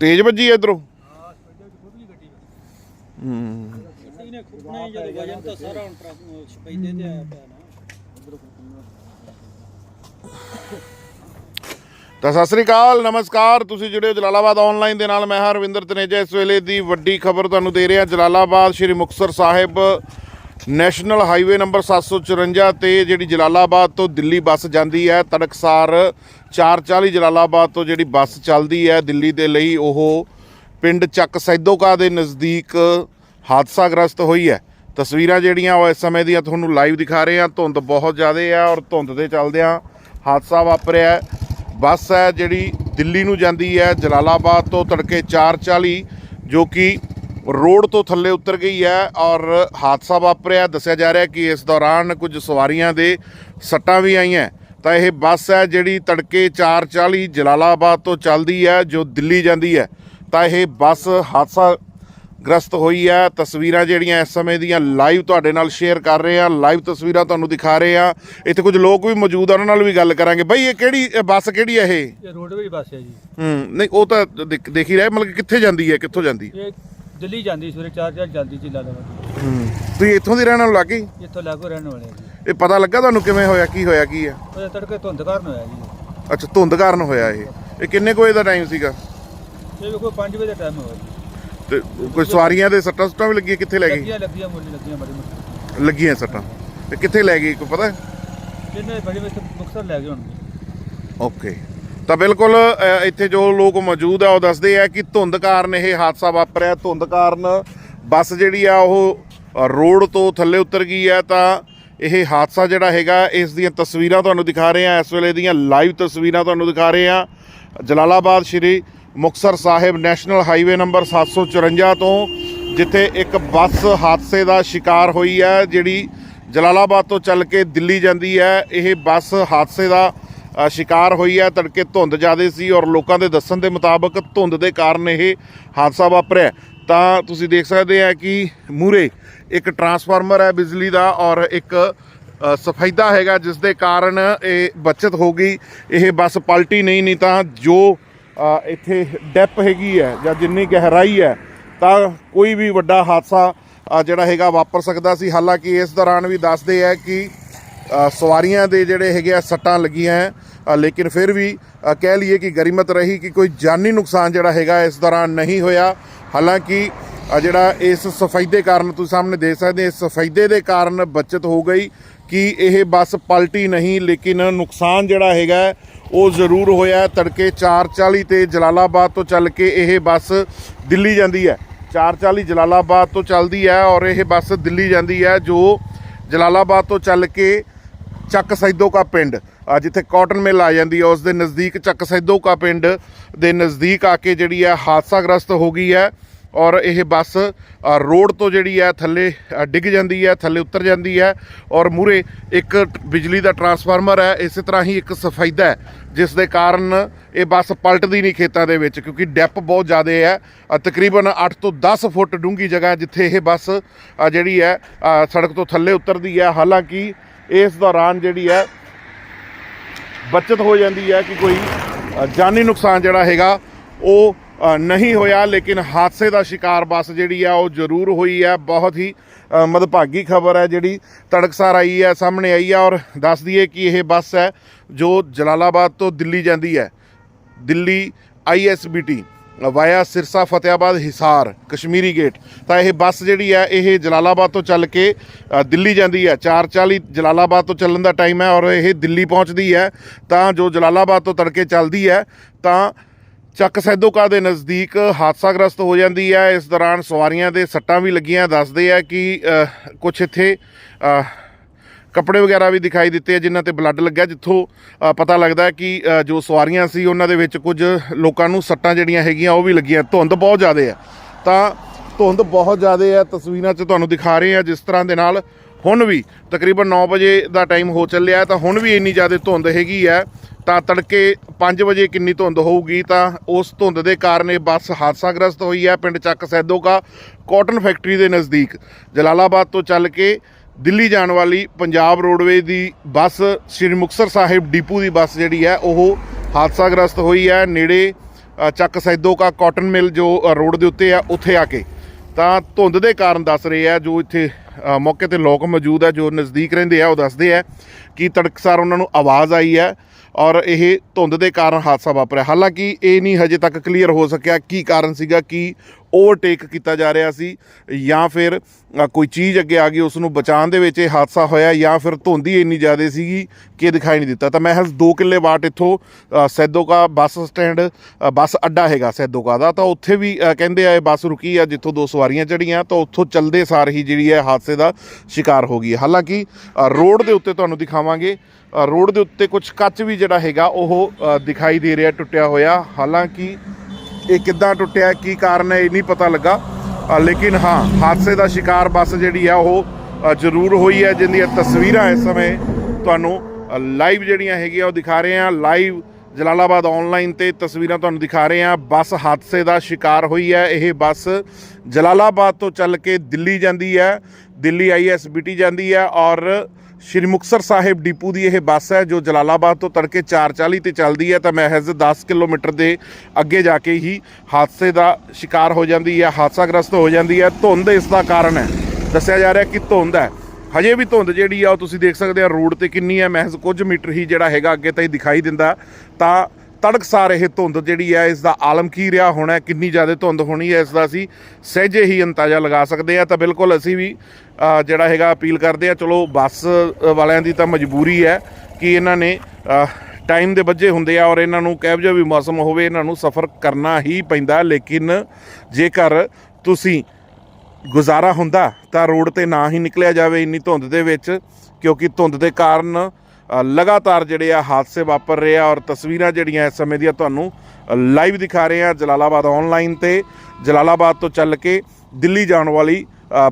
ਤੇਜ਼ ਵੱਜੀ ਇਧਰੋਂ? ਗੱਡੀ ਨੇ ਖੁੱਪਣਾ ਜਦੋਂ ਵਜਨ ਤਾਂ ਸਾਰਾ ਹੁਣ ਸਪੈਦੇ ਤੇ ਆਇਆ ਪਿਆ ਨਾ ਤਾਂ ਸਤਿ ਸ੍ਰੀ ਅਕਾਲ, ਨਮਸਕਾਰ। ਤੁਸੀਂ ਜੁੜੇ ਹੋ ਜਲਾਲਾਬਾਦ ਆਨਲਾਈਨ ਦੇ ਨਾਲ। ਮੈਂ ਹਾਂ ਰਵਿੰਦਰ ਤਨੇਜਾ। ਇਸ ਵੇਲੇ ਦੀ ਵੱਡੀ ਖਬਰ ਤੁਹਾਨੂੰ ਦੇ ਰਿਹਾ Jalalabad Shri Muktsar Sahib. National highway number 754 ਤੇ ਜਿਹੜੀ ਜਲਾਲਾਬਾਦ ਤੋਂ ਦਿੱਲੀ ਬੱਸ ਜਾਂਦੀ ਹੈ, ਤੜਕਸਾਰ 440 ਜਲਾਲਾਬਾਦ ਤੋਂ ਜਿਹੜੀ ਬੱਸ ਚੱਲਦੀ ਹੈ ਦਿੱਲੀ ਦੇ ਲਈ, ਉਹ ਪਿੰਡ ਚੱਕ ਸੈਦੋਕਾ ਦੇ ਨਜ਼ਦੀਕ ਹਾਦਸਾਗ੍ਰਸਤ ਹੋਈ ਹੈ। ਤਸਵੀਰਾਂ ਜਿਹੜੀਆਂ ਉਹ ਇਸ ਸਮੇਂ ਦੀਆਂ ਤੁਹਾਨੂੰ ਲਾਈਵ ਦਿਖਾ ਰਹੇ ਹਾਂ। ਧੁੰਦ ਬਹੁਤ ਜ਼ਿਆਦਾ ਹੈ ਔਰ ਧੁੰਦ ਦੇ ਚੱਲਦਿਆਂ ਹਾਦਸਾ ਵਾਪਰਿਆ ਬੱਸ ਹੈ ਜਿਹੜੀ ਦਿੱਲੀ ਨੂੰ ਜਾਂਦੀ ਹੈ, ਜਲਾਲਾਬਾਦ ਤੋਂ ਤੜਕੇ 4:40 ਜੋ ਕਿ ਰੋਡ ਤੋਂ ਥੱਲੇ ਉਤਰ ਗਈ ਹੈ ਔਰ ਹਾਦਸਾ ਵਾਪਰਿਆ। ਦੱਸਿਆ ਜਾ ਰਿਹਾ ਕਿ ਇਸ ਦੌਰਾਨ ਕੁਝ ਸਵਾਰੀਆਂ ਦੇ ਸੱਟਾਂ ਵੀ ਆਈਆਂ ਤਾਂ ਇਹ ਬੱਸ ਹੈ ਜਿਹੜੀ ਤੜਕੇ 4:40 ਜਲਾਲਾਬਾਦ ਤੋਂ ਚੱਲਦੀ ਹੈ ਜੋ ਦਿੱਲੀ ਜਾਂਦੀ ਹੈ। ਤਾਂ ਇਹ ਬੱਸ ਹਾਦਸਾ ਗ੍ਰਸਤ ਹੋਈ ਹੈ। ਤਸਵੀਰਾਂ ਜਿਹੜੀਆਂ ਇਸ ਸਮੇਂ ਦੀਆਂ ਲਾਈਵ ਤੁਹਾਡੇ ਨਾਲ ਸ਼ੇਅਰ ਕਰ ਰਹੇ ਹਾਂ। ਲਾਈਵ ਤਸਵੀਰਾਂ ਤੁਹਾਨੂੰ ਦਿਖਾ ਰਹੇ ਹਾਂ। ਇੱਥੇ ਕੁਝ ਲੋਕ ਵੀ ਮੌਜੂਦ ਆ ਉਹਨਾਂ ਨਾਲ ਵੀ ਗੱਲ ਕਰਾਂਗੇ। ਬਈ ਇਹ ਕਿਹੜੀ ਬੱਸ ਕਿਹੜੀ ਹੈ ਇਹ? ਰੋਡਵੇਜ ਬੱਸ ਹੈ ਜੀ। ਹੂੰ ਨਹੀਂ ਉਹ ਤਾਂ ਦੇਖ ਹੀ ਰਹੇ ਮਤਲਬ ਕਿੱਥੇ ਜਾਂਦੀ ਹੈ ਕਿੱਥੋਂ ਜਾਂਦੀ ਇਹ ਦਿੱਲੀ ਜਾਂਦੀ ਸਵੇਰੇ 4 ਜਾਂਦੀ ਸੀ ਲਾਲਾਬਾਦ ਹੂੰ। ਤੁਸੀਂ ਇੱਥੋਂ ਦੀ ਰਹਿਣ ਵਾਲੇ ਲੱਗੀ ਇੱਥੋਂ ਲਾਗੂ ਰਹਿਣ ਵਾਲੇ ਆ ਜੀ। ਇਹ ਪਤਾ ਲੱਗਾ ਤੁਹਾਨੂੰ ਕਿਵੇਂ ਹੋਇਆ ਕੀ ਹੋਇਆ ਕੀ ਹੈ ਉਹ ਤੜਕੇ ਧੁੰਦ ਕਾਰਨ ਹੋਇਆ ਜੀ। ਅੱਛਾ ਧੁੰਦ ਕਾਰਨ ਹੋਇਆ ਇਹ। ਇਹ ਕਿੰਨੇ ਕੁ ਵਜੇ ਦਾ ਟਾਈਮ ਸੀਗਾ? ਇਹ ਵੇਖੋ 5 ਵਜੇ ਦਾ ਟਾਈਮ ਹੋਇਆ ਜੀ। ਤੇ ਕੋਈ ਸਵਾਰੀਆਂ ਦੇ ਸੱਟਾਂ ਸੁੱਟਾਂ ਵੀ ਲੱਗੀਆਂ ਕਿੱਥੇ ਲੈ ਗਈ ਲੱਗੀਆਂ ਲੱਗੀਆਂ ਮੁੱਢ ਲੱਗੀਆਂ ਬੜੀ ਮੁੱਢ ਲੱਗੀਆਂ ਸੱਟਾਂ। ਤੇ ਕਿੱਥੇ ਲੈ ਗਈ ਕੋਈ ਪਤਾ? ਕਿੰਨੇ ਬੜੀ ਵਿੱਚ ਮੁਕਸਰ ਲੈ ਗਏ ਹੋਣਗੇ। ਓਕੇ ਤਾਂ ਬਿਲਕੁਲ ਇੱਥੇ ਜੋ ਲੋਕ ਮੌਜੂਦ ਆ, ਉਹ ਦੱਸਦੇ ਆ ਕਿ ਧੁੰਦ ਕਾਰਨ ਇਹ ਹਾਦਸਾ ਵਾਪਰਿਆ। ਧੁੰਦ ਕਾਰਨ ਬੱਸ ਜਿਹੜੀ ਆ, ਉਹ ਰੋਡ ਤੋਂ ਥੱਲੇ ਉਤਰ ਗਈ ਹੈ ਤਾਂ ਇਹ ਹਾਦਸਾ ਜਿਹੜਾ ਹੈਗਾ, ਇਸ ਦੀਆਂ ਤਸਵੀਰਾਂ ਤੁਹਾਨੂੰ ਦਿਖਾ ਰਹੇ ਆ। ਇਸ ਵੇਲੇ ਦੀਆਂ ਲਾਈਵ ਤਸਵੀਰਾਂ ਤੁਹਾਨੂੰ ਦਿਖਾ ਰਹੇ ਆ। Jalalabad Shri Muktsar Sahib national highway number 754 ਤੋਂ, ਜਿੱਥੇ ਇੱਕ ਬੱਸ ਹਾਦਸੇ ਦਾ ਸ਼ਿਕਾਰ ਹੋਈ ਹੈ ਜਿਹੜੀ ਜਲਾਲਾਬਾਦ ਤੋਂ ਚੱਲ ਕੇ ਦਿੱਲੀ ਜਾਂਦੀ ਹੈ ਇਹ ਬੱਸ ਹਾਦਸੇ ਦਾ ਸ਼ਿਕਾਰ ਹੋਈ ਹੈ ਤੜਕੇ ਧੁੰਦ ਜ਼ਿਆਦੇ ਸੀ ਔਰ ਲੋਕਾਂ ਦੇ ਦੱਸਣ ਦੇ ਮੁਤਾਬਕ ਧੁੰਦ ਦੇ ਕਾਰਨ ਇਹ ਹਾਦਸਾ ਵਾਪਰਿਆ ਤਾਂ ਤੁਸੀਂ ਦੇਖ ਸਕਦੇ ਆ ਕਿ ਮੂਰੇ ਇੱਕ ਟਰਾਂਸਫਾਰਮਰ ਹੈ ਬਿਜਲੀ ਦਾ ਔਰ ਇੱਕ ਅ, ਹੈਗਾ ਜਿਸ ਦੇ ਕਾਰਨ ਇਹ ਬਚਤ ਹੋ ਗਈ। ਇਹ ਬੱਸ ਪਲਟੀ ਨਹੀਂ ਨਹੀਂ ਤਾਂ ਜੋ ਇੱਥੇ ਡੈਪ ਹੈਗੀ ਹੈ ਜਾਂ ਜਿੰਨੀ ਗਹਿਰਾਈ ਹੈ ਤਾਂ ਕੋਈ ਵੀ ਵੱਡਾ ਹਾਦਸਾ ਜਿਹੜਾ ਹੈਗਾ ਵਾਪਰ ਸਕਦਾ ਸੀ। ਹਾਲਾਂਕਿ ਇਸ ਦੌਰਾਨ ਵੀ ਦੱਸਦੇ ਆ ਕਿ ਸਵਾਰੀਆਂ ਦੇ ਜਿਹੜੇ ਹੈਗੇ ਆ ਸੱਟਾਂ ਲੱਗੀਆਂ ਹੈ। ਲੇਕਿਨ ਫਿਰ ਵੀ ਕਹਿ ਲਈਏ ਕਿ ਗਰੀਮਤ ਰਹੀ ਕਿ ਕੋਈ ਜਾਨੀ ਨੁਕਸਾਨ ਜਿਹੜਾ ਹੈਗਾ ਇਸ ਦੌਰਾਨ ਨਹੀਂ ਹੋਇਆ। ਹਾਲਾਂਕਿ ਜਿਹੜਾ ਇਸ ਸਫੈਦੇ ਕਾਰਨ ਤੁਸੀਂ ਸਾਹਮਣੇ ਦੇਖ ਸਕਦੇ ਇਸ ਸਫੈਦੇ ਦੇ ਕਾਰਨ ਬਚਤ ਹੋ ਗਈ ਕਿ ਇਹ ਬੱਸ ਪਲਟੀ ਨਹੀਂ, ਲੇਕਿਨ ਨੁਕਸਾਨ ਜਿਹੜਾ ਹੈਗਾ, ਉਹ ਜ਼ਰੂਰ ਹੋਇਆ ਹੈ। ਤੜਕੇ 4:40 ਤੇ ਜਲਾਲਾਬਾਦ ਤੋਂ ਚੱਲ ਕੇ ਇਹ ਬੱਸ ਦਿੱਲੀ ਜਾਂਦੀ ਹੈ। 4:40 ਜਲਾਲਾਬਾਦ ਤੋਂ ਚੱਲਦੀ ਹੈ ਔਰ ਇਹ ਬੱਸ ਦਿੱਲੀ ਜਾਂਦੀ ਹੈ, ਜੋ ਜਲਾਲਾਬਾਦ ਤੋਂ ਚੱਲ ਕੇ ਚੱਕ ਸੈਦੋ ਪਿੰਡ। ਜਿੱਥੇ ਕਾਟਨ ਮਿਲ ਆ ਜਾਂਦੀ ਹੈ ਉਸ ਦੇ ਨਜ਼ਦੀਕ ਚੱਕ ਸੈਦੋਕਾ ਪਿੰਡ ਦੇ ਨਜ਼ਦੀਕ ਆ ਕੇ ਜਿਹੜੀ ਹੈ ਹਾਦਸਾਗ੍ਰਸਤ ਹੋ ਗਈ ਹੈ ਔਰ ਇਹ ਬੱਸ ਰੋਡ ਤੋਂ ਜਿਹੜੀ ਹੈ ਥੱਲੇ ਡਿੱਗ ਜਾਂਦੀ ਹੈ ਥੱਲੇ ਉਤਰ ਜਾਂਦੀ ਹੈ ਔਰ ਮੂਰੇ ਇੱਕ ਬਿਜਲੀ ਦਾ ਟਰਾਂਸਫਾਰਮਰ ਹੈ ਇਸੇ ਤਰ੍ਹਾਂ ਹੀ ਇੱਕ ਸਫੈਦਾ ਹੈ, ਜਿਸ ਦੇ ਕਾਰਨ ਇਹ ਬੱਸ ਪਲਟਦੀ ਨਹੀਂ ਖੇਤਾਂ ਦੇ ਵਿੱਚ, ਕਿਉਂਕਿ ਡੈਪ ਬਹੁਤ ਜ਼ਿਆਦਾ ਹੈ ਤਕਰੀਬਨ 8 ਤੋਂ 10 ਫੁੱਟ ਡੂੰਘੀ ਜਗ੍ਹਾ ਜਿੱਥੇ ਇਹ ਬੱਸ ਜਿਹੜੀ ਹੈ ਸੜਕ ਤੋਂ ਥੱਲੇ ਉਤਰਦੀ ਹੈ ਹਾਲਾਂਕਿ ਇਸ ਦੌਰਾਨ ਜਿਹੜੀ ਹੈ, ਬਚਤ ਹੋ ਜਾਂਦੀ ਹੈ ਕਿ ਕੋਈ ਜਾਨੀ ਨੁਕਸਾਨ ਜਿਹੜਾ ਹੈਗਾ, ਉਹ ਨਹੀਂ ਹੋਇਆ, ਲੇਕਿਨ ਹਾਦਸੇ ਦਾ ਸ਼ਿਕਾਰ ਬੱਸ ਜਿਹੜੀ ਆ ਉਹ ਜ਼ਰੂਰ ਹੋਈ ਹੈ। ਬਹੁਤ ਹੀ ਮਦਭਾਗੀ ਖਬਰ ਹੈ ਜਿਹੜੀ ਤੜਕਸਾਰ ਆਈ ਹੈ, ਸਾਹਮਣੇ ਆਈ ਹੈ ਔਰ ਦੱਸ ਦਈਏ ਕਿ ਇਹ ਬੱਸ ਹੈ ਜੋ ਜਲਾਲਾਬਾਦ ਤੋਂ ਦਿੱਲੀ ਜਾਂਦੀ ਹੈ। Delhi ISBT via Sirsa Fatehabad Hisar, Kashmiri gate. ਤਾਂ ਇਹ ਬੱਸ ਜਿਹੜੀ ਹੈ, ਇਹ ਜਲਾਲਾਬਾਦ ਤੋਂ ਚੱਲ ਕੇ ਦਿੱਲੀ ਜਾਂਦੀ ਹੈ। 4:40 ਜਲਾਲਾਬਾਦ ਤੋਂ ਚੱਲਣ ਦਾ ਟਾਈਮ ਹੈ ਔਰ ਇਹ ਦਿੱਲੀ ਪਹੁੰਚਦੀ ਹੈ। ਤਾਂ ਜੋ ਜਲਾਲਾਬਾਦ ਤੋਂ ਤੜਕੇ ਚੱਲਦੀ ਹੈ, ਤਾਂ ਚੱਕ ਸੈਦੋਕਾ ਦੇ ਨਜ਼ਦੀਕ ਹਾਦਸਾਗ੍ਰਸਤ ਹੋ ਜਾਂਦੀ ਹੈ। ਇਸ ਦੌਰਾਨ ਸਵਾਰੀਆਂ ਦੇ ਸੱਟਾਂ ਵੀ ਲੱਗੀਆਂ। ਦੱਸਦੇ ਆ ਕਿ ਕੁਝ ਇੱਥੇ ਕੱਪੜੇ ਵਗੈਰਾ ਵੀ ਦਿਖਾਈ ਦਿੱਤੇ ਆ, ਜਿਨ੍ਹਾਂ ਤੇ ਬਲੱਡ ਲੱਗਿਆ, ਜਿੱਥੋਂ ਪਤਾ ਲੱਗਦਾ ਕਿ ਜੋ ਸਵਾਰੀਆਂ ਸੀ, ਉਹਨਾਂ ਦੇ ਵਿੱਚ ਕੁਝ ਲੋਕਾਂ ਨੂੰ ਸੱਟਾਂ ਜਿਹੜੀਆਂ ਹੈਗੀਆਂ, ਉਹ ਵੀ ਲੱਗੀਆਂ। ਧੁੰਦ ਬਹੁਤ ਜ਼ਿਆਦਾ ਹੈ ਤਾਂ ਧੁੰਦ ਬਹੁਤ ਜ਼ਿਆਦਾ ਹੈ ਤਸਵੀਰਾਂ 'ਚ ਤੁਹਾਨੂੰ ਦਿਖਾ ਰਹੇ ਆ, ਜਿਸ ਤਰ੍ਹਾਂ ਦੇ ਨਾਲ ਹੁਣ ਵੀ ਤਕਰੀਬਨ 9 ਵਜੇ ਦਾ ਟਾਈਮ ਹੋ ਚੱਲਿਆ ਤਾਂ ਹੁਣ ਵੀ ਇੰਨੀ ਜ਼ਿਆਦਾ ਧੁੰਦ ਹੈਗੀ ਹੈ ਤਾਂ ਤੜਕੇ 5 ਵਜੇ ਕਿੰਨੀ ਧੁੰਦ ਹੋਊਗੀ, ਤਾਂ ਉਸ ਧੁੰਦ ਦੇ ਕਾਰਨ ਇਹ ਬੱਸ ਹਾਦਸਾਗ੍ਰਸਤ ਹੋਈ ਹੈ, ਪਿੰਡ ਚੱਕ ਸੈਦੋਕਾ ਕਾਟਨ ਫੈਕਟਰੀ ਦੇ ਨਜ਼ਦੀਕ। ਜਲਾਲਾਬਾਦ ਤੋਂ ਚੱਲ ਕੇ ਦਿੱਲੀ ਜਾਣ ਵਾਲੀ ਪੰਜਾਬ ਰੋਡਵੇ ਦੀ ਬੱਸ ਸ੍ਰੀ ਮੁਕਤਸਰ ਸਾਹਿਬ ਡਿਪੂ ਦੀ ਬੱਸ ਜਿਹੜੀ ਹੈ, ਉਹ ਹਾਦਸਾਗ੍ਰਸਤ ਹੋਈ ਹੈ। ਨੇੜੇ ਚੱਕ ਸੈਦੋ ਕਾ ਕਾਟਨ ਮਿਲ ਜੋ ਰੋਡ ਦੇ ਉੱਤੇ ਆ ਉੱਥੇ ਆ ਕੇ। ਤਾਂ ਧੁੰਦ ਦੇ ਕਾਰਨ ਦੱਸ ਰਹੇ ਆ ਜੋ ਇੱਥੇ ਮੌਕੇ ਤੇ ਲੋਕ ਮੌਜੂਦ ਹੈ ਜੋ ਨਜ਼ਦੀਕ ਰਹਿੰਦੇ ਆ, ਉਹ ਦੱਸਦੇ ਆ ਕਿ ਤੜਕਸਾਰ ਉਹਨਾਂ ਨੂੰ ਆਵਾਜ਼ ਆਈ ਹੈ ਔਰ ਇਹ ਧੁੰਦ ਦੇ ਕਾਰਨ ਹਾਦਸਾ ਵਾਪਰਿਆ। ਹਾਲਾਂਕਿ ਇਹ ਨਹੀਂ ਹਜੇ ਤੱਕ ਕਲੀਅਰ ਹੋ ਸਕਿਆ ਕੀ ਕਾਰਨ ਸੀਗਾ, ਕੀ ਓਵਰਟੇਕ ਕੀਤਾ ਜਾ ਰਿਹਾ ਸੀ ਜਾਂ ਫਿਰ ਕੋਈ ਚੀਜ਼ ਅੱਗੇ ਆ ਗਈ ਉਸ ਨੂੰ ਬਚਾਉਣ ਦੇ ਵਿੱਚ ਇਹ ਹਾਦਸਾ ਹੋਇਆ ਜਾਂ ਫਿਰ ਧੁੰਦ ਹੀ ਇੰਨੀ ਜ਼ਿਆਦਾ ਸੀਗੀ ਕਿ ਦਿਖਾਈ ਨਹੀਂ ਦਿੱਤਾ। ਤਾਂ ਮਹਿਜ਼ 2 ਕਿੱਲੇ ਵਾਟ ਇੱਥੋਂ ਸੈਦੋਕਾ ਬੱਸ ਸਟੈਂਡ ਬੱਸ ਅੱਡਾ ਹੈਗਾ ਸੈਦੋਕਾ ਦਾ। ਤਾਂ ਉੱਥੇ ਵੀ ਕਹਿੰਦੇ ਆ ਇਹ ਬੱਸ ਰੁਕੀ ਆ ਜਿੱਥੋਂ ਦੋ ਸਵਾਰੀਆਂ ਚੜੀਆਂ ਤਾਂ ਉੱਥੋਂ ਚੱਲਦੇ ਸਾਰ ਹੀ ਜਿਹੜੀ ਹੈ ਹਾਦਸਾ ਹਾਦਸੇ ਦਾ ਸ਼ਿਕਾਰ ਹੋ ਗਈ ਹੈ। ਹਾਲਾਂਕਿ ਰੋਡ ਦੇ ਉੱਤੇ ਤੁਹਾਨੂੰ ਦਿਖਾਵਾਂਗੇ। ਰੋਡ ਦੇ ਉੱਤੇ ਕੁਝ ਕੱਚ ਵੀ ਜਿਹੜਾ ਹੈਗਾ, ਉਹ ਦਿਖਾਈ ਦੇ ਰਿਹਾ, ਟੁੱਟਿਆ ਹੋਇਆ। ਹਾਲਾਂਕਿ, ਇਹ ਕਿੱਦਾਂ ਟੁੱਟਿਆ, ਕੀ ਕਾਰਨ ਹੈ, ਇਹ ਨਹੀਂ ਪਤਾ ਲੱਗਾ। ਲੇਕਿਨ ਹਾਂ, ਹਾਦਸੇ ਦਾ ਸ਼ਿਕਾਰ ਬੱਸ ਜਿਹੜੀ ਆ, ਉਹ ਜ਼ਰੂਰ ਹੋਈ ਹੈ ਜਿੰਦੀਆਂ ਤਸਵੀਰਾਂ ਇਸ ਸਮੇਂ ਤੁਹਾਨੂੰ ਲਾਈਵ ਜਿਹੜੀਆਂ ਹੈਗੀਆਂ, ਉਹ ਦਿਖਾ ਰਹੇ ਹਾਂ। ਲਾਈਵ ਜਲਾਲਾਬਾਦ ਆਨਲਾਈਨ ਤੇ ਤਸਵੀਰਾਂ ਤੁਹਾਨੂੰ ਦਿਖਾ ਰਹੇ ਹਾਂ। ਬੱਸ ਹਾਦਸੇ ਦਾ ਸ਼ਿਕਾਰ ਹੋਈ ਹੈ। ਇਹ ਬੱਸ ਜਲਾਲਾਬਾਦ ਤੋਂ ਚੱਲ ਕੇ ਦਿੱਲੀ ਜਾਂਦੀ ਹੈ। ਦਿੱਲੀ ਆਈਐਸਬੀਟੀ ਜਾਂਦੀ ਹੈ ਔਰ ਸ਼੍ਰੀ ਮੁਕਤਸਰ ਸਾਹਿਬ ਡਿਪੂ ਦੀ ਇਹ ਬੱਸ ਹੈ ਜੋ ਜਲਾਲਾਬਾਦ ਤੋਂ ਤੜਕੇ 4:40 ਤੇ ਚੱਲਦੀ ਹੈ ਤਾਂ ਮਹਿਜ਼ 10 ਕਿਲੋਮੀਟਰ ਦੇ ਅੱਗੇ ਜਾ ਕੇ ਹੀ ਹਾਦਸੇ ਦਾ ਸ਼ਿਕਾਰ ਹੋ ਜਾਂਦੀ ਹੈ, ਹਾਦਸਾਗ੍ਰਸਤ ਹੋ ਜਾਂਦੀ ਹੈ। ਧੁੰਦ ਇਸ ਦਾ ਕਾਰਨ ਹੈ। ਦੱਸਿਆ ਜਾ ਰਿਹਾ ਕਿ ਧੁੰਦ ਹੈ। ਹਜੇ ਵੀ ਧੁੰਦ ਜਿਹੜੀ ਆ ਉਹ ਤੁਸੀਂ ਦੇਖ ਸਕਦੇ ਆ, ਰੋਡ ਤੇ ਕਿੰਨੀ ਹੈ। ਮਹਿਜ਼ ਕੁਝ ਮੀਟਰ ਹੀ ਜਿਹੜਾ ਹੈਗਾ ਅੱਗੇ ਤਾਂ ਹੀ ਦਿਖਾਈ ਦਿੰਦਾ। ਤਾਂ ਤੜਕਸਾਰ ਇਹ ਧੁੰਦ ਜਿਹੜੀ ਹੈ, ਇਸ ਦਾ ਆਲਮ ਕੀ ਰਿਹਾ ਹੋਣਾ ਕਿੰਨੀ ਜ਼ਿਆਦਾ ਧੁੰਦ ਹੋਣੀ ਹੈ, ਇਸ ਦਾ ਅਸੀਂ ਸਹਿਜੇ ਹੀ ਅੰਦਾਜ਼ਾ ਲਗਾ ਸਕਦੇ ਆ ਤਾਂ ਬਿਲਕੁਲ ਅਸੀਂ ਵੀ ਜਿਹੜਾ ਹੈਗਾ ਅਪੀਲ ਕਰਦੇ ਆ ਚਲੋ ਬੱਸ ਵਾਲਿਆਂ ਦੀ ਤਾਂ ਮਜਬੂਰੀ ਹੈ ਕਿ ਇਹਨਾਂ ਨੇ ਟਾਈਮ ਦੇ ਵੱਜੇ ਹੁੰਦੇ ਆ ਔਰ ਇਹਨਾਂ ਨੂੰ ਕਿਹੋ ਜਿਹਾ ਵੀ ਮੌਸਮ ਹੋਵੇ, ਇਹਨਾਂ ਨੂੰ ਸਫ਼ਰ ਕਰਨਾ ਹੀ ਪੈਂਦਾ। ਲੇਕਿਨ ਜੇਕਰ ਤੁਸੀਂ ਗੁਜ਼ਾਰਾ ਹੁੰਦਾ ਤਾਂ ਰੋਡ ਤੇ ਨਾ ਹੀ ਨਿਕਲਿਆ ਜਾਵੇ ਇੰਨੀ ਧੁੰਦ ਦੇ ਵਿੱਚ, ਕਿਉਂਕਿ ਧੁੰਦ ਦੇ ਕਾਰਨ ਲਗਾਤਾਰ ਜਿਹੜੇ ਆ ਹਾਦਸੇ ਵਾਪਰ ਰਹੇ ਆ ਔਰ ਤਸਵੀਰਾਂ ਜਿਹੜੀਆਂ ਇਸ ਸਮੇਂ ਦੀਆਂ ਤੁਹਾਨੂੰ ਲਾਈਵ ਦਿਖਾ ਰਹੇ ਆ ਜਲਾਲਾਬਾਦ ਆਨਲਾਈਨ ਤੇ। ਜਲਾਲਾਬਾਦ ਤੋਂ ਚੱਲ ਕੇ ਦਿੱਲੀ ਜਾਣ ਵਾਲੀ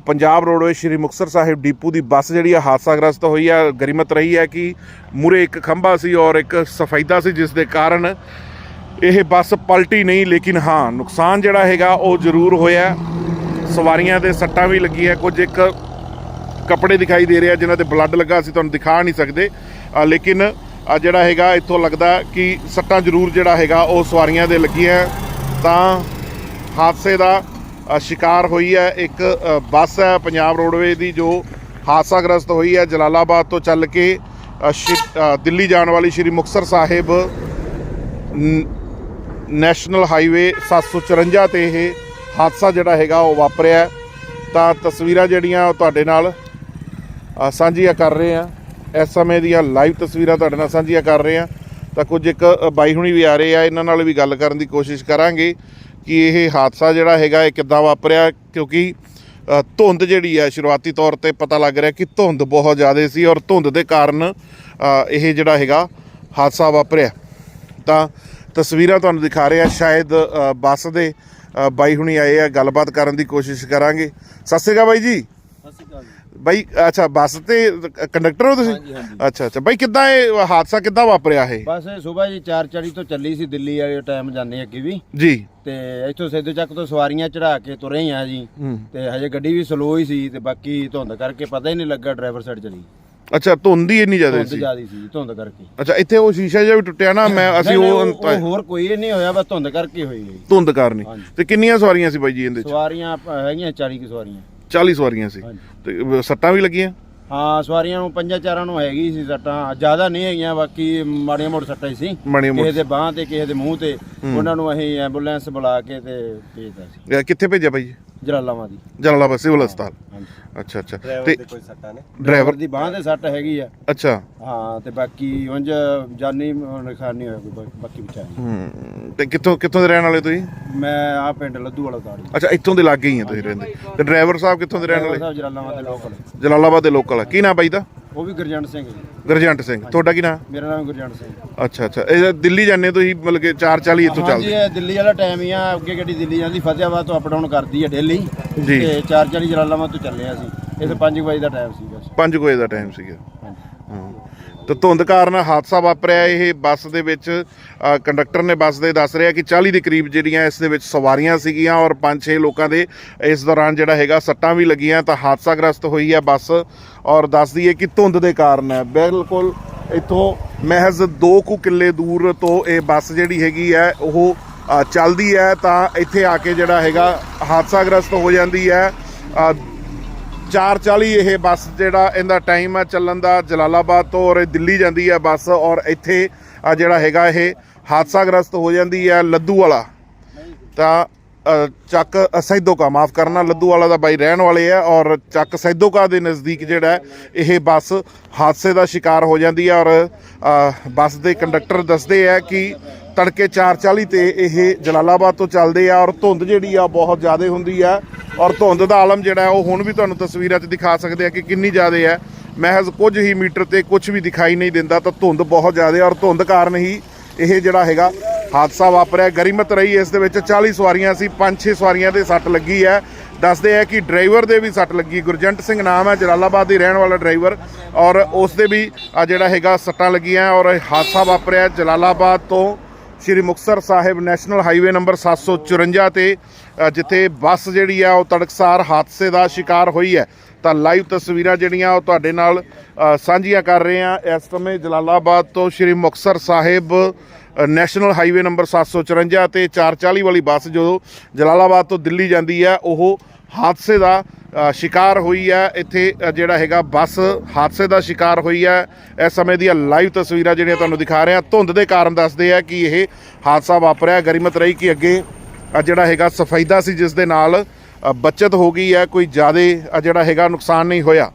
ਪੰਜਾਬ ਰੋਡਵੇਜ਼ ਸ਼੍ਰੀ ਮੁਕਤਸਰ ਸਾਹਿਬ ਡੀਪੂ ਦੀ ਬੱਸ ਜਿਹੜੀ ਆ ਹਾਦਸਾਗ੍ਰਸਤ ਹੋਈ ਆ। ਗਰੀਮਤ ਰਹੀ ਹੈ ਕਿ ਮੂਰੇ ਇੱਕ ਖੰਭਾ ਸੀ ਔਰ ਇੱਕ ਸਫੈਦਾ ਸੀ ਜਿਸ ਦੇ ਕਾਰਨ ਇਹ ਬੱਸ ਪਲਟੀ ਨਹੀਂ, ਲੇਕਿਨ ਹਾਂ, ਨੁਕਸਾਨ ਜਿਹੜਾ ਹੈਗਾ ਉਹ ਜ਼ਰੂਰ ਹੋਇਆ। ਸਵਾਰੀਆਂ ਦੇ ਸੱਟਾਂ ਵੀ ਲੱਗੀਆਂ। ਕੁਝ ਇੱਕ ਕੱਪੜੇ ਦਿਖਾਈ ਦੇ ਰਿਹਾ ਜਿਨ੍ਹਾਂ ਤੇ ਬਲੱਡ ਲੱਗਾ, ਅਸੀਂ ਤੁਹਾਨੂੰ ਦਿਖਾ ਨਹੀਂ ਸਕਦੇ। ਲੇਕਿਨ ਜਿਹੜਾ ਹੈਗਾ, ਇੱਥੋਂ ਲੱਗਦਾ ਕਿ ਸੱਟਾਂ ਜ਼ਰੂਰ ਜਿਹੜਾ ਹੈਗਾ, ਉਹ ਸਵਾਰੀਆਂ ਦੇ ਲੱਗੀਆਂ ਤਾਂ ਹਾਦਸੇ ਦਾ ਸ਼ਿਕਾਰ ਹੋਈ ਹੈ ਇੱਕ ਬੱਸ ਹੈ ਪੰਜਾਬ ਰੋਡਵੇ ਦੀ, ਜੋ ਹਾਦਸਾਗ੍ਰਸਤ ਹੋਈ ਹੈ ਜਲਾਲਾਬਾਦ ਤੋਂ ਚੱਲ ਕੇ ਸ਼ਿ- ਦਿੱਲੀ ਜਾਣ ਵਾਲੀ ਸ਼੍ਰੀ ਮੁਕਤਸਰ ਸਾਹਿਬ ਨੈਸ਼ਨਲ ਹਾਈਵੇ 754 ਤੇ ਇਹ ਹਾਦਸਾ ਜਿਹੜਾ ਹੈਗਾ, ਉਹ ਵਾਪਰਿਆ ਤਾਂ ਤਸਵੀਰਾਂ ਜਿਹੜੀਆਂ ਉਹ ਤੁਹਾਡੇ ਨਾਲ ਸਾਂਝੀਆਂ ਕਰ ਰਹੇ ਆ ਇਸ ਸਮੇਂ ਦੀਆਂ ਲਾਈਵ ਤਸਵੀਰਾਂ ਤੁਹਾਡੇ ਨਾਲ ਸਾਂਝੀਆਂ ਕਰ ਰਹੇ ਆ ਤਾਂ ਕੁਝ ਇੱਕ ਬਾਈ ਹੁਣੀ ਵੀ ਆ ਰਹੇ ਆ। ਇਹਨਾਂ ਨਾਲ ਵੀ ਗੱਲ ਕਰਨ ਦੀ ਕੋਸ਼ਿਸ਼ ਕਰਾਂਗੇ ਕਿ ਇਹ ਹਾਦਸਾ ਜਿਹੜਾ ਹੈਗਾ, ਇਹ ਕਿੱਦਾਂ ਵਾਪਰਿਆ? ਕਿਉਂਕਿ ਧੁੰਦ ਜਿਹੜੀ ਆ, ਸ਼ੁਰੂਆਤੀ ਤੌਰ ਤੇ ਪਤਾ ਲੱਗ ਰਿਹਾ ਕਿ ਧੁੰਦ ਬਹੁਤ ਜ਼ਿਆਦਾ ਸੀ ਔਰ ਧੁੰਦ ਦੇ ਕਾਰਨ ਇਹ ਜਿਹੜਾ ਹੈਗਾ, ਹਾਦਸਾ ਵਾਪਰਿਆ। ਤਾਂ ਤਸਵੀਰਾਂ ਤੁਹਾਨੂੰ ਦਿਖਾ ਰਹੇ ਆ ਸ਼ਾਇਦ ਬੱਸ ਦੇ ਬਾਈ ਹੁਣੀ ਆਏ ਆ। ਗੱਲਬਾਤ ਕਰਨ ਦੀ ਕੋਸ਼ਿਸ਼ ਕਰਾਂਗੇ। ਸਤਿ ਸ਼੍ਰੀ ਅਕਾਲ ਬਾਈ ਜੀ। ਬਾਈ ਅੱਛਾ ਬੱਸ ਤੇ ਕੰਡਕਟਰ ਹੋ ਤੁਸੀਂ? ਅੱਛਾ ਅੱਛਾ। ਬਾਈ ਕਿੱਦਾਂ ਇਹ ਹਾਦਸਾ ਕਿੱਦਾਂ ਵਾਪਰਿਆ ਇਹ? ਬਸ ਇਹ ਸਵੇਰ ਜੀ 4:40 ਤੋਂ ਚੱਲੀ ਸੀ ਦਿੱਲੀ ਵਾਲੇ ਟਾਈਮ ਜਾਂਦੇ ਅੱਗੇ ਵੀ। ਜੀ। ਤੇ ਇੱਥੋਂ ਸੈਦੋ ਚੱਕ ਤੋਂ ਸਵਾਰੀਆਂ ਚੜਾ ਕੇ ਤੁਰੇ ਆ ਜੀ। ਹੂੰ। ਤੇ ਹਜੇ ਗੱਡੀ ਵੀ ਸਲੋ ਹੀ ਸੀ ਤੇ ਬਾਕੀ ਧੁੰਦ ਕਰਕੇ ਪਤਾ ਹੀ ਨਹੀਂ ਲੱਗਾ ਡਰਾਈਵਰ ਸਾਈਡ ਚਲੀ। ਅੱਛਾ ਧੁੰਦ ਹੀ ਇੰਨੀ ਜ਼ਿਆਦਾ ਧੁੰਦ ਸੀ? ਜ਼ਿਆਦੀ ਸੀ ਧੁੰਦ ਕਰਕੇ। ਅੱਛਾ ਇੱਥੇ ਉਹ ਸ਼ੀਸ਼ਾ ਜਿਹਾ ਵੀ ਟੁੱਟਿਆ ਨਾ ਮੈਂ ਅਸੀਂ ਨਹੀਂ, ਉਹ ਨਹੀਂ, ਉਹ ਹੋਰ ਕੋਈ ਨਹੀਂ ਹੋਇਆ ਬਸ ਧੁੰਦ ਕਰਕੇ ਹੋਈ ਹੈ ਧੁੰਦ ਕਾਰਨ ਹਾਂਜੀ। ਤੇ ਕਿੰਨੀਆਂ ਸਵਾਰੀਆਂ ਸੀ ਬਾਈ ਜੀ ਇਹਦੇ ਚ? ਸਵਾਰੀਆਂ ਆਪਾਂ ਹੈਗੀਆਂ 40 ਕੀ ਸਵਾਰੀਆਂ। 40 ਸਵਾਰੀਆਂ ਸੀ। ਹਾਂਜੀ। ਤੇ ਸੱਟਾਂ ਵੀ ਲੱਗੀਆਂ? ਹਾਂ ਸਵਾਰੀਆਂ ਨੂੰ ਪੰਜਾਂ ਚਾਰਾਂ ਨੂੰ ਹੈਗੀ ਸੀ ਸੱਟਾਂ। ਜ਼ਿਆਦਾ ਨਹੀਂ ਹੈਗੀਆਂ ਬਾਕੀ ਮਾੜੀਆਂ ਮੋੜ ਸੱਟਾਂ ਹੀ ਸੀ। ਮਾੜੀਆਂ। ਕਿਸੇ ਦੇ ਬਾਹਾਂ ਤੇ ਕਿਸੇ ਦੇ ਮੂੰਹ ਤੇ। ਉਹਨਾਂ ਨੂੰ ਅਸੀਂ ਐਂਬੂਲੈਂਸ ਬੁਲਾ ਕੇ ਤੇ ਭੇਜਦਾ ਸੀ। ਅ, ਕਿੱਥੇ ਭੇਜਿਆ ਬਾਈ ਜੀ ਜਲਾਲਾਬਾਦ ਦੀ। ਜਲਾਲਾਬਾਦ ਸਿਵਲ ਹਸਪਤਾਲ। ਅੱਛਾ ਅੱਛਾ। ਤੇ ਕੋਈ ਸੱਟਾਂ ਨੇ? ਡਰਾਈਵਰ ਦੀ ਬਾਹਾਂ ਤੇ ਸੱਟ ਹੈਗੀ ਆ। ਅੱਛਾ। ਹਾਂ ਤੇ ਬਾਕੀ ਉਂਝ ਜਾਨੀ ਨੁਕਸਾਨ ਨਹੀਂ ਹੋਇਆ ਕੋਈ ਬਾ- ਬਾਕੀ ਵਿਚਾਰੀ ਹੂੰ ਤੇ ਕਿੱਥੋਂ ਕਿੱਥੋਂ ਦੇ ਰਹਿਣ ਵਾਲੇ ਤੁਸੀਂ? ਮੈਂ ਆ ਪਿੰਡ ਲੱਦੂ ਵਾਲਾ ਤਾੜੀ ਅੱਛਾ ਇੱਥੋਂ ਦੇ ਲਾਗੇ ਹੀ ਆ ਤੁਸੀਂ ਰਹਿੰਦੇ। ਤੇ ਡਰਾਈਵਰ ਸਾਹਿਬ ਕਿੱਥੋਂ ਦੇ ਰਹਿਣ ਵਾਲੇ? ਸਾਹਿਬ ਜਲਾਲਾਬਾਦ ਦੇ ਲੋਕਲ ਜਲਾਲਾਬਾਦ ਦੇ ਲੋਕਲ ਆ। ਕੀ ਨਾਮ ਬਾਈ ਦਾ? ਉਹ ਵੀ ਗੁਰਜੰਟ ਸਿੰਘ ਜੀ। ਗਰਜੰਟ ਸਿੰਘ। ਤੁਹਾਡਾ ਕੀ ਨਾਮ ਮੇਰਾ ਨਾਮ ਗੁਰਜੰਟ ਸਿੰਘ। ਅੱਛਾ ਅੱਛਾ। ਇਹ ਦਿੱਲੀ ਜਾਂਦੇ ਤੁਸੀਂ ਮਤਲਬ ਕਿ 440 ਇੱਥੋਂ ਹਾਂਜੀ ਚੱਲਦੇ। ਇਹ ਦਿੱਲੀ ਵਾਲਾ ਟਾਈਮ ਹੀ ਆ ਅੱਗੇ ਗੱਡੀ ਦਿੱਲੀ ਜਾਂਦੀ ਫਤਿਆਬਾਦ ਤੋਂ ਅਪ ਡਾਊਨ ਕਰਦੀ ਆ ਡੇਲੀ। ਜੀ। ਤੇ 440 ਜਲਾਲਾਬਾਦ ਤੋਂ ਚੱਲੇ ਆ ਅਸੀਂ। ਇਹ 5 ਵਜੇ ਦਾ ਟਾਈਮ ਸੀ ਬਸ। 5 ਵਜੇ ਦਾ ਟਾਈਮ ਸੀਗਾ। ਹਾਂ ਤੇ ਧੁੰਦ ਕਾਰਨ ਹਾਦਸਾ ਵਾਪਰਿਆ। ਇਹ ਬੱਸ ਦੇ ਵਿੱਚ ਕੰਡਕਟਰ ਨੇ ਬੱਸ ਦੇ ਦੱਸ ਰਿਹਾ ਕਿ 40 ਦੇ ਕਰੀਬ ਜਿਹੜੀਆਂ ਇਸ ਦੇ ਵਿੱਚ ਸਵਾਰੀਆਂ ਸੀਗੀਆਂ ਔਰ 5-6 ਲੋਕਾਂ ਦੇ ਇਸ ਦੌਰਾਨ ਜਿਹੜਾ ਹੈਗਾ ਸੱਟਾਂ ਵੀ ਲੱਗੀਆਂ, ਤਾਂ ਹਾਦਸਾਗ੍ਰਸਤ ਹੋਈ ਹੈ ਬੱਸ ਔਰ ਦੱਸਦੀ ਹੈ ਕਿ ਧੁੰਦ ਦੇ ਕਾਰਨ ਹੈ। ਬਿਲਕੁਲ ਇੱਥੋਂ ਮਹਿਜ਼ 2 ਕੁ ਕਿੱਲੇ ਦੂਰ ਤੋਂ ਇਹ ਬੱਸ ਜਿਹੜੀ ਹੈਗੀ ਹੈ, ਉਹ ਚੱਲਦੀ ਹੈ, ਤਾਂ ਇੱਥੇ ਆ ਕੇ ਜਿਹੜਾ ਹੈਗਾ ਹਾਦਸਾਗ੍ਰਸਤ ਹੋ ਜਾਂਦੀ ਹੈ। 4:40 ਇਹ ਬੱਸ ਜਿਹੜਾ ਇਹਦਾ ਟਾਈਮ ਹੈ ਚੱਲਣ ਦਾ ਜਲਾਲਾਬਾਦ ਤੋਂ ਔਰ ਇਹ ਦਿੱਲੀ ਜਾਂਦੀ ਹੈ ਬੱਸ ਔਰ ਇੱਥੇ ਜਿਹੜਾ ਹੈਗਾ ਇਹ ਹਾਦਸਾਗ੍ਰਸਤ ਹੋ ਜਾਂਦੀ ਹੈ ਲੱਦੂ ਵਾਲਾ ਤਾਂ ਚੱਕ ਅ, ਸੈਦੋਕਾ ਮਾਫ ਕਰਨਾ ਲੱਦੂ ਵਾਲਾ ਦਾ ਬਾਈ ਰਹਿਣ ਵਾਲੇ ਆ ਔਰ ਚੱਕ ਸੈਦੋਕਾ ਦੇ ਨਜ਼ਦੀਕ ਜਿਹੜਾ ਇਹ ਬੱਸ ਹਾਦਸੇ ਦਾ ਸ਼ਿਕਾਰ ਹੋ ਜਾਂਦੀ ਹੈ ਔਰ ਬੱਸ ਦੇ ਕੰਡਕਟਰ ਦੱਸਦੇ ਆ ਕਿ ਤੜਕੇ 4:40 ਤੇ ਇਹ ਜਲਾਲਾਬਾਦ ਤੋਂ ਚੱਲਦੇ ਆ ਔਰ ਧੁੰਦ ਜਿਹੜੀ ਆ ਬਹੁਤ ਜ਼ਿਆਦਾ ਹੁੰਦੀ ਆ। ਔਰ ਧੁੰਦ ਦਾ ਆਲਮ ਜਿਹੜਾ ਉਹ ਹੁਣ ਵੀ ਤੁਹਾਨੂੰ ਤਸਵੀਰਾਂ 'ਚ ਦਿਖਾ ਸਕਦੇ ਆ ਕਿ ਕਿੰਨੀ ਜ਼ਿਆਦਾ ਹੈ ਮਹਿਜ਼ ਕੁਝ ਹੀ ਮੀਟਰ ਤੇ ਕੁਝ ਵੀ ਦਿਖਾਈ ਨਹੀਂ ਦਿੰਦਾ ਤਾਂ ਧੁੰਦ ਬਹੁਤ ਜ਼ਿਆਦਾ ਔਰ ਧੁੰਦ ਕਾਰਨ ਹੀ ਇਹ ਜਿਹੜਾ ਹੈਗਾ ਹਾਦਸਾ ਵਾਪਰਿਆ। ਗਰੀਮਤ ਰਹੀ ਇਸ ਦੇ ਵਿੱਚ 40 ਸਵਾਰੀਆਂ ਸੀ 5-6 ਸਵਾਰੀਆਂ ਦੇ ਸੱਟ ਲੱਗੀ ਹੈ ਦੱਸਦੇ ਆ ਕਿ ਡਰਾਈਵਰ ਦੇ ਵੀ ਸੱਟ ਲੱਗੀ। ਗੁਰਜੰਟ ਸਿੰਘ ਨਾਮ ਹੈ ਜਲਾਲਾਬਾਦ ਦੀ ਰਹਿਣ ਵਾਲਾ ਡਰਾਈਵਰ। ਔਰ ਉਸ ਦੇ ਵੀ ਜਿਹੜਾ ਹੈਗਾ ਸੱਟਾਂ ਲੱਗੀਆਂ ਔਰ ਹਾਦਸਾ ਵਾਪਰਿਆ ਜਲਾਲਾਬਾਦ ਤੋਂ। Shri Muktsar Sahib national highway number 754 ਤੇ ਜਿੱਥੇ ਬੱਸ ਜਿਹੜੀ ਆ, ਉਹ ਤੜਕਸਾਰ ਹਾਦਸੇ ਦਾ ਸ਼ਿਕਾਰ ਹੋਈ ਹੈ। ਤਾਂ ਲਾਈਵ ਤਸਵੀਰਾਂ ਜਿਹੜੀਆਂ, ਉਹ ਤੁਹਾਡੇ ਨਾਲ ਸਾਂਝੀਆਂ ਕਰ ਰਹੇ ਆ ਇਸ ਸਮੇਂ ਜਲਾਲਾਬਾਦ ਤੋਂ Shri Muktsar Sahib national highway number 754 ਤੇ 440 ਵਾਲੀ ਬੱਸ ਜੋ ਜਲਾਲਾਬਾਦ ਤੋਂ ਦਿੱਲੀ ਜਾਂਦੀ ਹੈ, ਉਹ ਹਾਦਸੇ ਦਾ ਸ਼ਿਕਾਰ ਹੋਈ ਹੈ। ਇੱਥੇ ਜਿਹੜਾ ਹੈਗਾ ਬੱਸ ਹਾਦਸੇ ਦਾ ਸ਼ਿਕਾਰ ਹੋਈ ਹੈ। ਇਸ ਸਮੇਂ ਦੀਆਂ ਲਾਈਵ ਤਸਵੀਰਾਂ ਜਿਹੜੀਆਂ ਤੁਹਾਨੂੰ ਦਿਖਾ ਰਹੇ ਹਾਂ। ਧੁੰਦ ਦੇ ਕਾਰਨ ਦੱਸਦੇ ਆ ਕਿ ਇਹ ਹਾਦਸਾ ਵਾਪਰਿਆ। ਗਰੀਮਤ ਰਹੀ ਕਿ ਅੱਗੇ ਜਿਹੜਾ ਹੈਗਾ ਸਫੈਦਾ ਸੀ ਜਿਸ ਦੇ ਨਾਲ ਅ, ਬਚਤ ਹੋ ਗਈ ਹੈ। ਕੋਈ ਜ਼ਿਆਦਾ ਜਿਹੜਾ ਹੈਗਾ ਨੁਕਸਾਨ ਨਹੀਂ ਹੋਇਆ।